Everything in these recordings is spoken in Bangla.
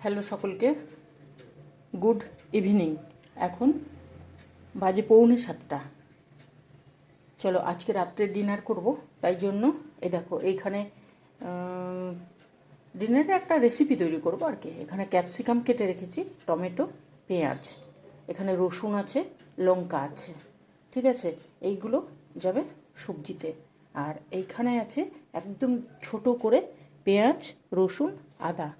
হ্যালো সকলকে। Good evening. এখন বাজে পৌনে সাতটা। চলো আজকে রাত্রে ডিনার করব, তাই জন্য এই দেখো এইখানে ডিনারে একটা রেসিপি তৈরি করব আর কি। এখানে ক্যাপসিকাম কেটে রেখেছি, টমেটো, পেঁয়াজ। এখানে রসুন আছে, লঙ্কা আছে। ঠিক আছে? এইগুলো যাবে সবজিতে। আর এইখানে আছে একদম ছোট করে পেঁয়াজ, রসুন, আদা।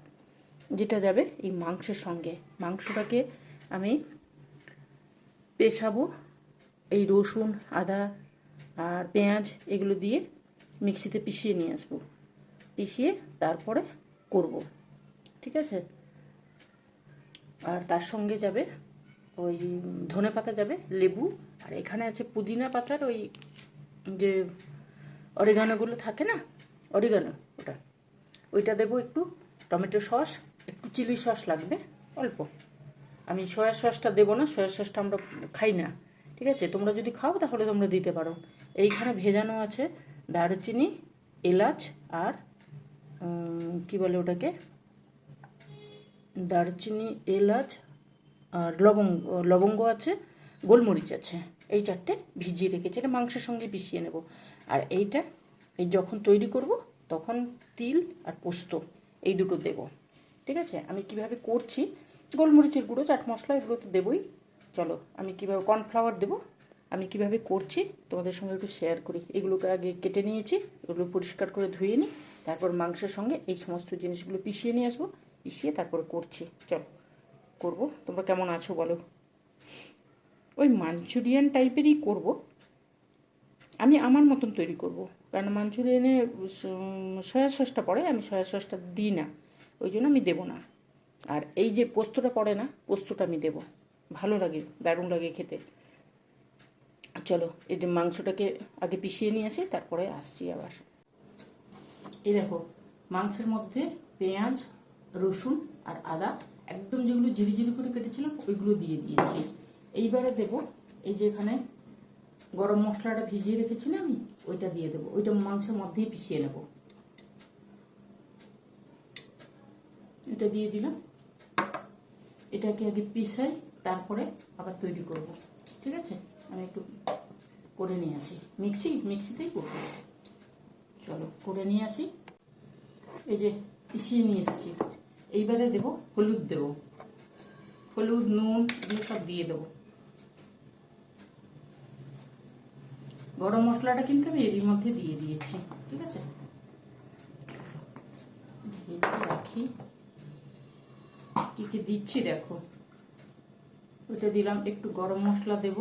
যেটা যাবে এই মাংসের সঙ্গে। মাংসটাকে আমি পেশাবো এই রসুন, আদা আর পেঁয়াজ এগুলো দিয়ে মিক্সিতে পিষিয়ে নিয়ে আসব। পিষিয়ে তারপরে করব। ঠিক আছে? আর তার সঙ্গে যাবে ওই ধনে পাতা যাবে, লেবু। আর এখানে আছে পুদিনা পাতার ওই যে অরিগানোগুলো থাকে না? অরিগানো ওটা। ওইটা দেবো একটু টমেটো সস চিলি সস লাগবে, অল্প। আমি সয়া সসটা দেবো না, সয়া সসটা আমরা খাই না, ঠিক আছে? তোমরা যদি খাও তাহলে তোমরা দিতে পারো। এইখানে ভেজানো আছে দারচিনি, এলাচ আর কি বলে ওটাকে? দারচিনি, এলাচ আর লবঙ্গ লবঙ্গ আছে, গোলমরিচ আছে। এই চারটে ভিজিয়ে রেখেছি, এটা মাংসের সঙ্গে পিষিয়ে নেব। আর এইটা এই যখন তৈরি করব, তখন তিল আর পোস্ত, এই দুটো দেব। ঠিক আছে? আমি কীভাবে করছি? গোলমরিচের গুঁড়ো, চাট মশলা, এগুলো তো দেবই। চলো, আমি কীভাবে কর্নফ্লাওয়ার দেবো? আমি কীভাবে করছি? তোমাদের সঙ্গে একটু শেয়ার করি। এগুলোকে আগে কেটে নিয়েছি, এগুলো পরিষ্কার করে ধুয়ে নিই, তারপর মাংসের সঙ্গে এই সমস্ত জিনিসগুলো পিষিয়ে নিয়ে আসব, পিষিয়ে তারপর করছি। চলো, করব? তোমরা কেমন আছো বলো? ওই মাঞ্চুরিয়ান টাইপেরই করব। আমি আমার মতন তৈরি করব। কারণ মাঞ্চুরিয়ানে সয়া সসটা পড়ে, আমি সয়া সসটা দিই না। ওই জন্য আমি দেবো না। আর এই যে পোস্তটা পড়ে না, পোস্তটা আমি দেবো। ভালো লাগে, দারুণ লাগে খেতে। চলো, এই মাংসটাকে আগে পিষিয়ে নিয়ে আসি, তারপরে আসছি আবার। এই দেখো, মাংসের মধ্যে পেঁয়াজ, রসুন আর আদা, একদম যেগুলো ঝিরি ঝিরি করে কেটেছিলাম, ওইগুলো দিয়ে দিয়েছি। এইবারে দেব, এই যে এখানে গরম মশলাটা ভিজিয়ে রেখেছি না আমি, ওইটা দিয়ে দেবো। ওইটা মাংসের মধ্যেই পিষিয়ে নেব। এটা দিয়ে দিলাম। এটাকে আগে পিসাই তারপরে আবার তৈরি করব। ঠিক আছে? আমি একটু করে নিয়ে আসি। মিক্সি? মিক্সিতেই করব। চলো, করে নিয়ে আসি। এই যে পিষিয়ে নিয়ে এসেছি। এইবারে দেব হলুদ দেব। হলুদ, নুন, এগুলো সব দিয়ে দেবো। গরম মশলাটা কিন্তু আমি এরই মধ্যে দিয়ে দিয়েছি। ঠিক আছে? রাখি। কি কি দিচ্ছি দেখো। ওইটা দিলাম, একটু গরম মশলা দেব।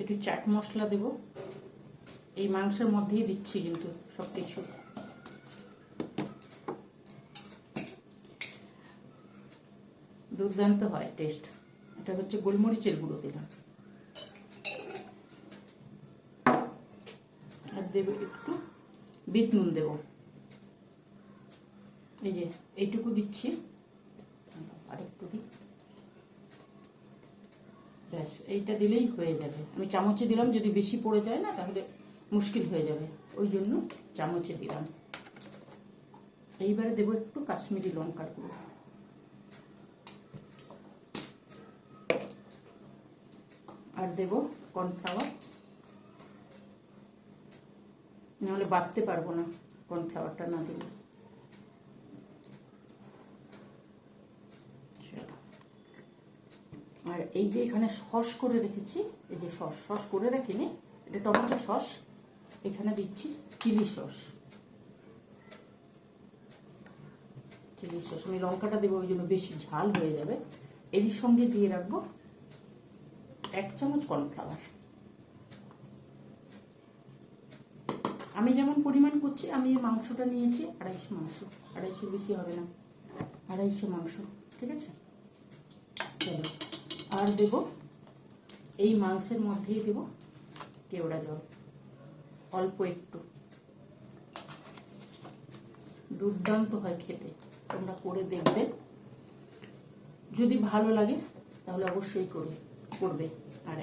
একটু চাট মশলা দেব। এই মাংসের মধ্যেই দিচ্ছি কিন্তু সব কিছু দুর্দান্ত হয় টেস্ট এটা হচ্ছে গোলমরিচের গুঁড়ো দিলাম। আর দেব একটু বিট নুন দেব। এই যে, এইটুকু দিচ্ছি। আরেকটু দিই। ব্যাস, এইটা দিলেই হয়ে যাবে। আমি চামচে দিলাম, যদি বেশি পড়ে যায় না, তাহলে মুশকিল হয়ে যাবে। ওই জন্য চামচে দিলাম। এইবারে দেবো একটু কাশ্মীরি লঙ্কার গুঁড়ো। আর দেব কর্নফ্লাওয়ার। নাহলে বাড়তে পারব না কর্নফ্লাওয়ারটা না দিলে। আর এই যে এখানে সস করে রেখেছি, এই যে সস সস করে রাখিনি, এটা টমেটো সস এখানে দিচ্ছি চিলি সস চিলি সস আমি লঙ্কাটা দেবো, ওই জন্য বেশি ঝাল হয়ে যাবে। এর সঙ্গে দিয়ে রাখব এক চামচ কর্নফ্লাওয়ার। আমি যেমন পরিমাণ করছি, আমি মাংসটা নিয়েছি, আড়াইশো মাংস। আড়াইশো বেশি হবে না। আড়াইশো মাংস, ঠিক আছে? চলো, আর দেব এই মাংসের মধ্যেই দেব কেওড়া জল, অল্প একটু। দুর্দান্ত হয় খেতে, তোমরা করে দেখবে। যদি ভালো লাগে, তাহলে অবশ্যই করবে করবে। আর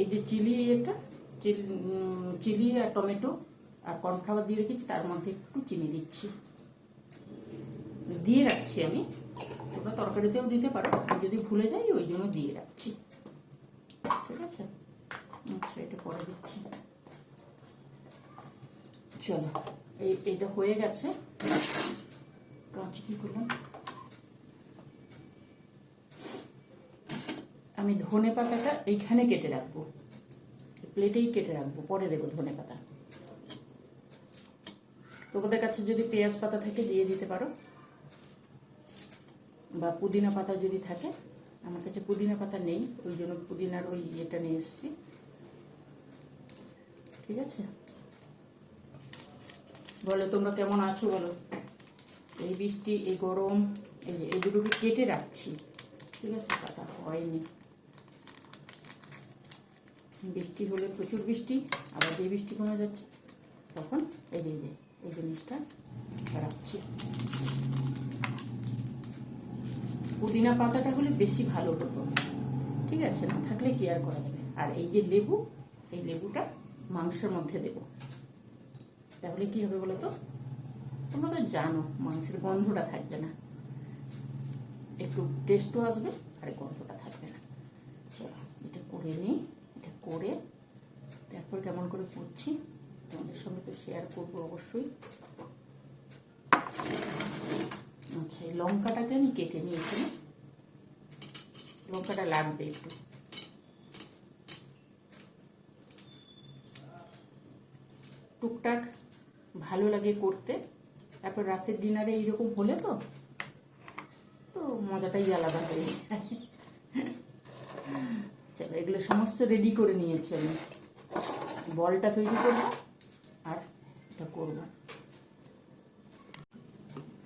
এই যে চিলি এটা চিলি আর টমেটো আর কর্নফ্লাওয়ার দিয়ে রেখেছি, তার মধ্যে একটু চিনি দিচ্ছি। দিয়ে রাখছি আমি। তোমরা তরকারিতেও দিতে পারো যদি ভুলে যাই, ওই জন্য দিয়ে রাখছি। ঠিক আছে? আচ্ছা এটা পরে দিচ্ছি। চলো, এই, এটা হয়ে গেছে। কাঁচ কি করলাম? আমি ধনে পাতাটা এইখানে কেটে রাখব। প্লেটেই কেটে রাখব, পরে দেবো ধনে পাতা। তোমাদের কাছে যদি পেঁয়াজ পাতা থাকে দিয়ে দিতে পারো। বা পুদিনা পাতা যদি থাকে, আমার কাছে পুদিনা পাতা নেই, ওই জন্য পুদিনার ওই ইয়েটা নিয়ে এসেছি। ঠিক আছে? বলো, তোমরা কেমন আছো বলো? এই বৃষ্টি, এই গরম, এই যে, এই কেটে রাখছি। ঠিক আছে? পাতা হয়নি। বৃষ্টি হলে প্রচুর বৃষ্টি, আবার যে বৃষ্টি কমে যাচ্ছে, তখন এই যে। এই জিনিসটা রাখছি। পুদিনা পাতাটা হলে বেশি ভালো হতো। ঠিক আছে, না থাকলে কি আর করা যাবে? আর এই যে লেবু, এই লেবুটা মাংসের মধ্যে দেব। তাহলে কি হবে বলো তো তোমরা তো জানো, মাংসের গন্ধটা থাকবে না। একটু টেস্টও আসবে, আর গন্ধটা থাকবে না। চলো, এটা করে নিই, এটা করে তারপর কেমন করে করছি? তোমাদের সঙ্গে তো শেয়ার করব অবশ্যই। আচ্ছা এই লঙ্কাটাকে আমি কেটে নিয়েছি লঙ্কাটা লাগবে একটু। টুকটাক ভালো লাগে করতে। তারপর রাতের ডিনারে এইরকম হলে তো তো মজাটাই আলাদা হয়ে যায়। চলো, এগুলো সমস্ত রেডি করে নিয়েছি আমি। বলটা তৈরি এটা করব।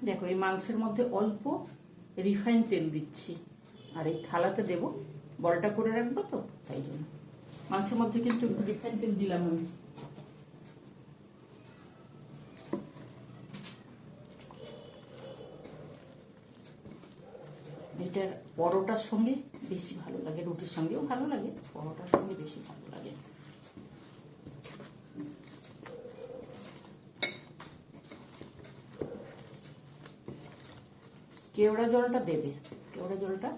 দেখো, এই মাংসের মধ্যে অল্প রিফাইন তেল দিচ্ছি। আর এই থালাতে দেব বলটা করে রাখব তো, তাই জন্য। মাংসের মধ্যে কিন্তু রিফাইন তেল দিলাম আমি। এটার পরোটার সঙ্গে বেশি ভালো লাগে, রুটির সঙ্গেও ভালো লাগে, পরোটার সঙ্গে বেশি ভালো লাগে কেওড়া জলটা দেবে কেওড়া জলটা।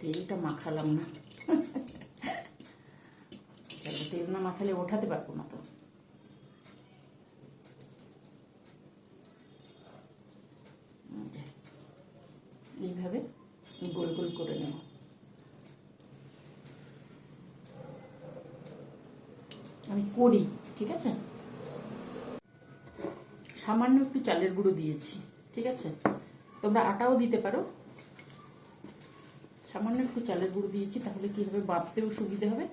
তেলটা মাখালাম না। তেল না মাখালে ওঠাতে পারব না তো। এইভাবে গোল গোল করে নেব আমি করি, ঠিক আছে? সামান্য একটু চালের গুঁড়ো দিয়েছি, ঠিক আছে? তোমরা আটাও দিতে পারো। সামান্য একটু চালের গুঁড়ো দিয়েছি, তাহলে কি হবে? বাঁধতেও সুবিধে হবে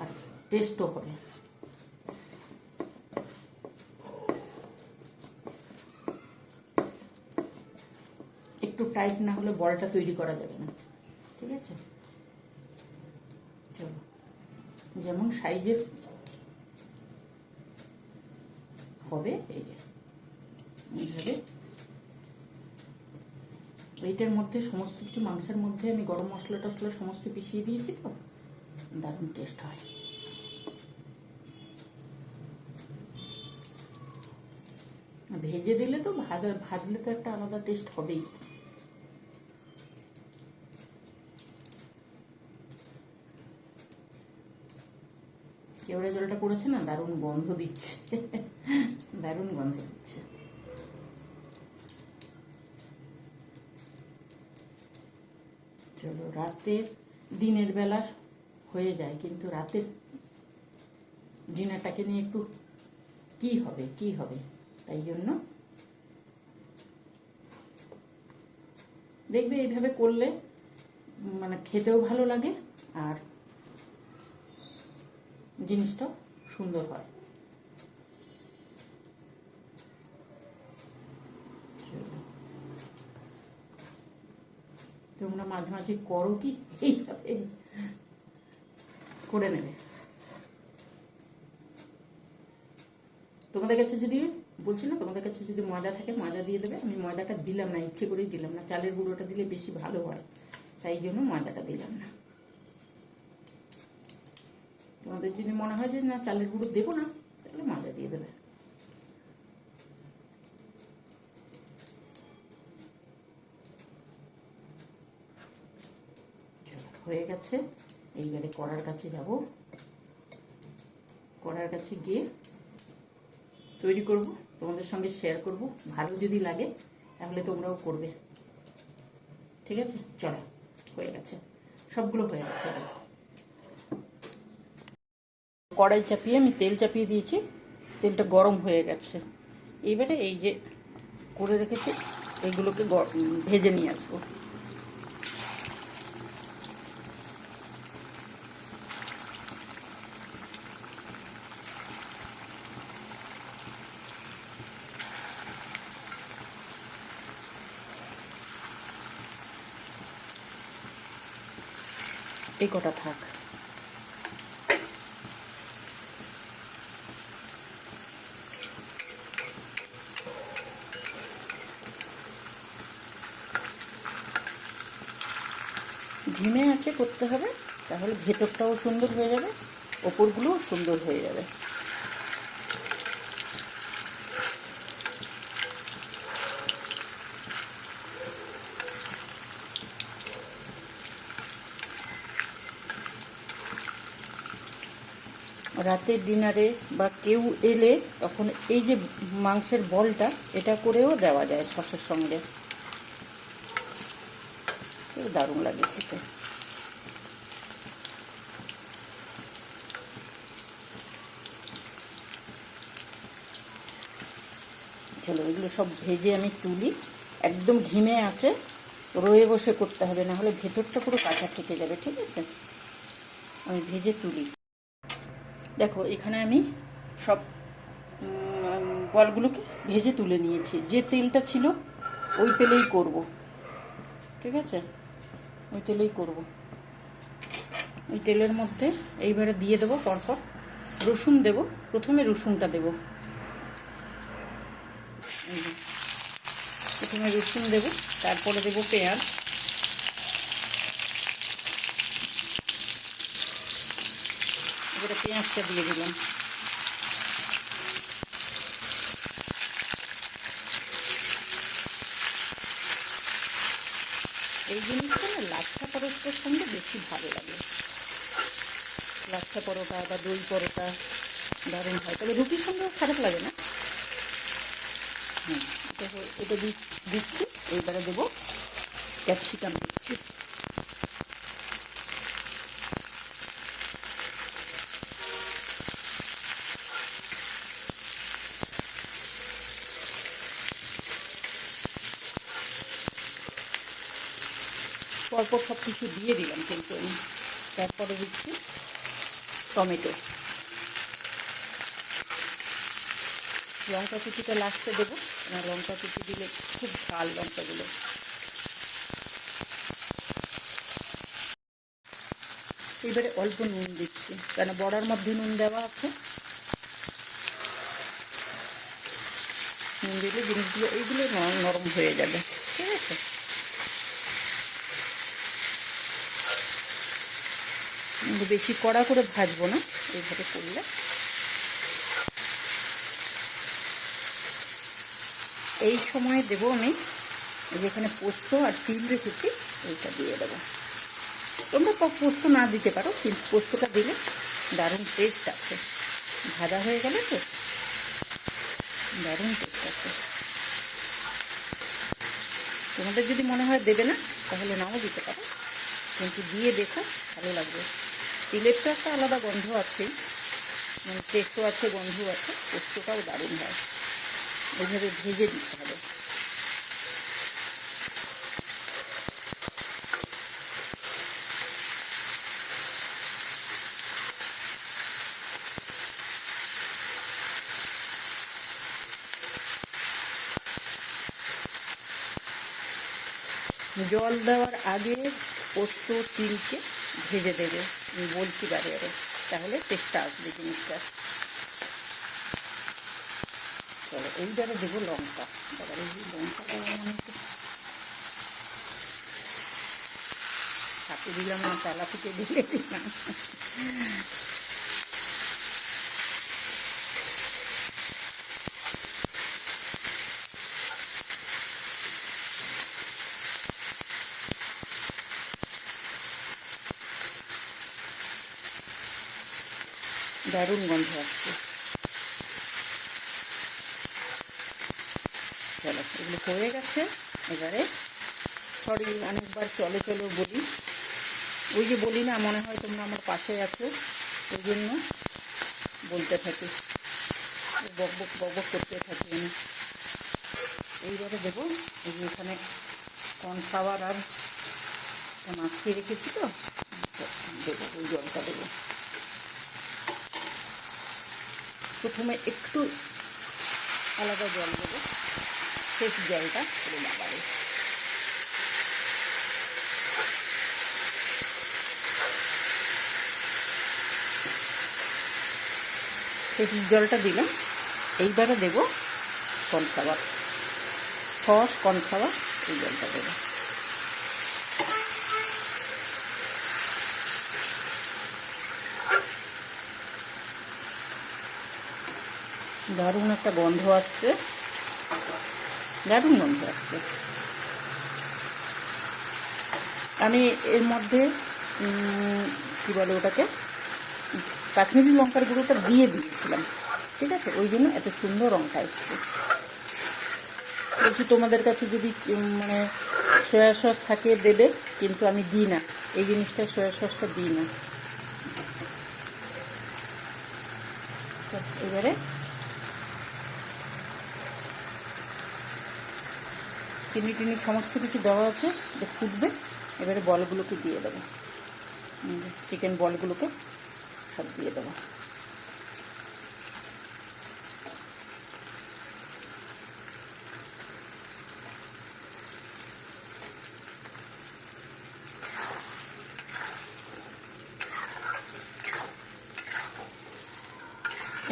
আর টেস্টও হবে। একটু টাইট না হলে বলটা তৈরি করা যাবে না, ঠিক আছে? যেমন সাইজের হবে এই যে। এইভাবে। এইটার মধ্যে সমস্ত কিছু মাংসের মধ্যে আমি গরম মশলা টসলা সমস্ত পিছিয়ে দিয়েছি তো। দারুণ টেস্ট হয়। ভেজে দিলে তো ভাজা ভাজলে তো একটা আলাদা টেস্ট হবেই। কেওড়া জলটা পড়েছে না? দারুণ গন্ধ দিচ্ছে। দারুণ গন্ধ দিচ্ছে। চলো, রাতের দিনের বেলা হয়ে যায়, কিন্তু রাতের ডিনারটাকে নিয়ে একটু কি হবে কি হবে? তাই জন্য দেখবে এইভাবে করলে মানে খেতেও ভালো লাগে আর জিনিসটা সুন্দর হয়। তোমরা মাঝে মাঝে করো কি? করে নেবে। তোমাদের কাছে যদি, বলছি না, তোমাদের কাছে যদি ময়দা থাকে, ময়দা দিয়ে দেবে। আমি ময়দাটা দিলাম না, ইচ্ছে করেই দিলাম না। চালের গুঁড়োটা দিলে বেশি ভালো হয়। তাই জন্য ময়দাটা দিলাম না। তোমাদের যদি মনে হয় যে না, চালের গুঁড়ো দেবো না, তাহলে ময়দা দিয়ে দেবে। হয়ে গেছে। এইবারে কড়ার কাছে যাব। কড়ার কাছে গিয়ে তৈরি করব, তোমাদের সঙ্গে শেয়ার করব। ভালো যদি লাগে, তাহলে তোমরাও করবে। ঠিক আছে? চলো, হয়ে গেছে। সবগুলো হয়ে গেছে। কড়াই চাপিয়ে আমি তেল চাপিয়ে দিয়েছি। তেলটা গরম হয়ে গেছে। এইবারে এই যে করে রেখেছি উম, ভেজে নিয়ে আসব। এই কটা থাক ধিমে আছে করতে হবে, তাহলে ভেতরটাও সুন্দর হয়ে যাবে, ওপরগুলোও সুন্দর হয়ে যাবে। রাতের ডিনারে বা কেউ এলে তখন এই যে মাংসের বলটা, এটা করেও দেওয়া যায় সসের সঙ্গে। দারুণ লাগে খেতে। চলো এগুলো সব ভেজে আমি তুলি। একদম ঘিমে আছে, রয়ে বসে করতে হবে, না হলে ভেতরটা পুরো কাঁচা থেকে যাবে, ঠিক আছে? আমি ভেজে তুলি। দেখো, এখানে আমি সব বলগুলোকে ভেজে তুলে নিয়েছি। যে তেলটা ছিল, ওই তেলেই করব। ঠিক আছে? ওই তেলেই করব। ওই তেলের মধ্যে এইবারে দিয়ে দেবো পরপর। রসুন দেব, প্রথমে রসুনটা দেব এই যে। প্রথমে রসুন দেব, তারপরে দেব পেঁয়াজ। এবারে পেঁয়াজটা দিয়ে দিলাম। এই জিনিসটা না লাচ্ছা পরোটার সঙ্গে বেশি ভালো লাগে। লাচ্ছা পরোটা বা দই পরোটা দারুণ হয়। তবে রুটির সঙ্গেও খারাপ লাগে না? হুম। এটা দিচ্ছি, এইবারে দেবো ক্যাপসিকাম দিচ্ছি। পরপর সব কিছু দিয়ে দিলাম কিন্তু আমি। তারপরে দিচ্ছি টমেটো। লঙ্কা কুচিটা লাস্টে দেবো। লঙ্কা কুচি দিলে খুব ঝাল লঙ্কাগুলো। এবারে অল্প নুন দিচ্ছি, কেন বড়ার মধ্যে নুন দেওয়া আছে। নুন দিলে জিনিসগুলো, এইগুলো নরম হয়ে যাবে, ঠিক আছে? বেশি কড়া করে ভাজবো না, এইভাবে করলে এই সময় দেবো আমি। যেখানে পোস্ত আর তিল রেখেছি এইটা দিয়ে দেবো। তোমরা পোস্ত না দিতে পারো কিন্তু পোস্তটা দিলে দারুণ টেস্ট আছে ভাজা হয়ে গেলে তো দারুণ টেস্ট আছে তোমাদের যদি মনে হয় দেবে না, তাহলে নাও দিতে পারো। কিন্তু দিয়ে দেখো, ভালো লাগবে। তিলের তো একটা আলাদা গন্ধ আছেই মানে টেস্টও আছে, গন্ধও আছে, পোস্তটাও দারুণ হয়। এইভাবে ভেজে দিতে হবে। জল দেওয়ার আগে পোস্ত তিলকে ভেজে দেবে বলছি বারে তাহলে টেস্টটা আসবে জিনিসটা। চলো। এইবারে দেবো লঙ্কা। এবারে এই লঙ্কাটা মানে ছাপে দিলাম না তালা থেকে দিলাম। দারুণ গন্ধ আসছে চলো এগুলো হয়ে গেছে। এবারে সরি অনেকবার চলো চলো বলি। ওই যে বলি না, মনে হয় তোমরা আমার পাশে আছো, ওই জন্য বলতে থাকি। বক বক বক করতে থাকি আমি। এইবারে দেবো, এই যে এখানে কর্নফ্লাওয়ার আর মাখিয়ে রেখেছি তো, দেবো, ওই জলটা দেবো। প্রথমে একটু আলাদা জল দেবো। শেষ জলটা পুরো। লাগাবে শেষ জলটা দিলাম। এইবারে দেবো কর্নফ্লাওয়ার। সস, কর্নফ্লাওয়ার, এই জলটা দেবো। দারুণ একটা গন্ধ আসছে। দারুণ গন্ধ আসছে আমি এর মধ্যে কি বলে ওটাকে? কাশ্মীরি লঙ্কার গুঁড়োটা দিয়ে দিয়েছিলাম, ঠিক আছে? ওই জন্য এত সুন্দর রঙটা এসছে। বলছি, তোমাদের কাছে যদি মানে সয়া সস থাকে দেবে, কিন্তু আমি দিই না। এই জিনিসটা সয়া সসটা দিই না। এবারে চিনি টিনি সমস্ত কিছু দেওয়া আছে যে ফুটবে, এবারে বলগুলোকে দিয়ে দেবো। চিকেন বলগুলোকে সব দিয়ে দেবো।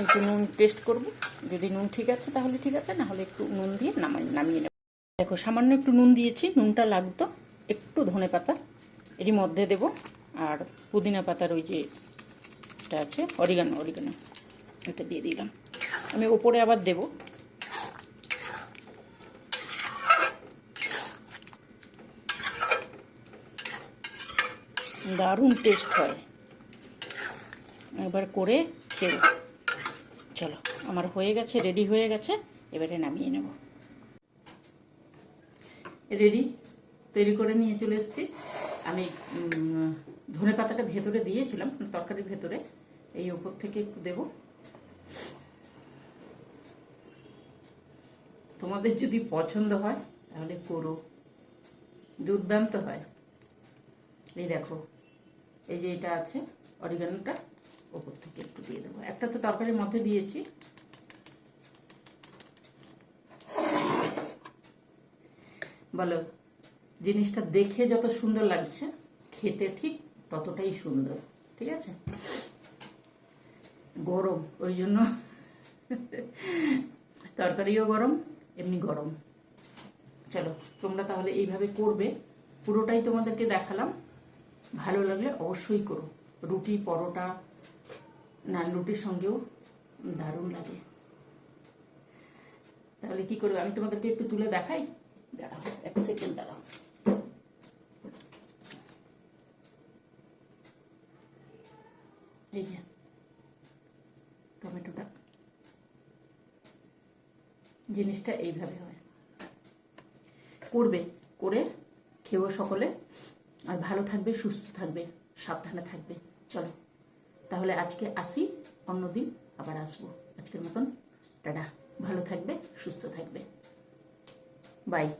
একটু নুন টেস্ট করব। যদি নুন ঠিক আছে তাহলে ঠিক আছে, না হলে একটু নুন দিয়ে নামাই নামিয়ে নেব। দেখো, সামান্য একটু নুন দিয়েছি, নুনটা লাগতো, একটু ধনে পাতা। এরই মধ্যে দেব, আর পুদিনা পাতার ওই যে এটা আছে, অরিগানো অরিগানো এটা দিয়ে দিলাম। আমি ওপরে আবার দেব। দারুণ টেস্ট হয়। একবার করে খেয়ে চলো, আমার হয়ে গেছে রেডি হয়ে গেছে, এবারে নামিয়ে নেব। রেডি তৈরি করে নিয়ে চলে এসেছি। আমি ধনে পাতাটা ভেতরে দিয়েছিলাম, তরকারির ভেতরে। এই ওপর থেকে একটু দেব। তোমাদের যদি পছন্দ হয়, তাহলে করো। দুর্দান্ত হয়। এই দেখো, এই যে এটা আছে, অরিগানোটা, ওপর থেকে একটু দিয়ে দেবো। একটা তো তরকারির মধ্যে দিয়েছি। বলো, জিনিসটা দেখে যত সুন্দর লাগছে, খেতে ঠিক ততটাই সুন্দর, ঠিক আছে? গরম, ওই জন্য তরকারিও গরম, এমনি গরম। চলো, তোমরা তাহলে এইভাবে করবে, পুরোটাই তোমাদেরকে দেখালাম। ভালো লাগলে অবশ্যই করো। রুটি, পরোটা, নান রুটির সঙ্গেও দারুণ লাগে। তাহলে কি করবে? আমি তোমাদেরকে একটু তুলে দেখাই? দাঁড়াও, এক সেকেন্ড দাঁড়াও। এই যে, টমেটোটা। জিনিসটা এইভাবে হয়। করবে, করে খেয়েও সকলে। আর ভালো থাকবে, সুস্থ থাকবে, সাবধানে থাকবে। চলো, তাহলে আজকে আসি, অন্যদিন আবার আসব। আজকের মতন, টাটা। ভালো থাকবে, সুস্থ থাকবে। Bye.